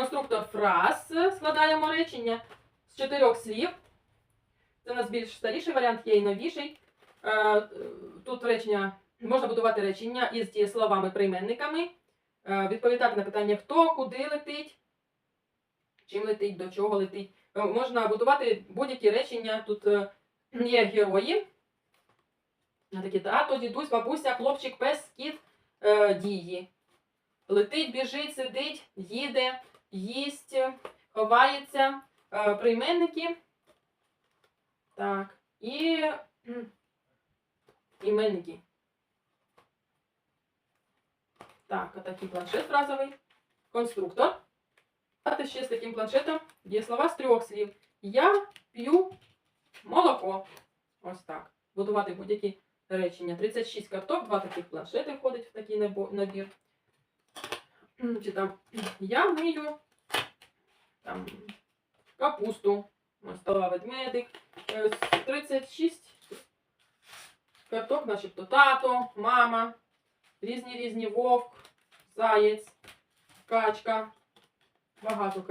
Конструктор фраз. Складаємо речення з чотирьох слів. Це у нас більш старіший варіант, є і новіший. Е, Тут речення можна будувати речення із дієсловами прийменниками, е, відповідати на питання хто, куди летить, чим летить, до чого летить. Е, Можна будувати будь-які речення. Тут є герої. Такі тато, дідусь, бабуся, хлопчик, пес, кіт, дії. Летить, біжить, сидить, їде, їсть, ховається, е, прийменники. Так. І іменники. Так, отакий планшет фразовий. Конструктор. А ще з таким планшетом є слова з трьох слів. Я п'ю молоко. Ось так. Будувати будь-які речення. 36 карток, два таких планшети входить в такий набір. Чи там я мию там, капусту. Стала ведмедик. Е, с- 36 карток, начебто тато, мама, різні різні вовк, заєць, качка. Багато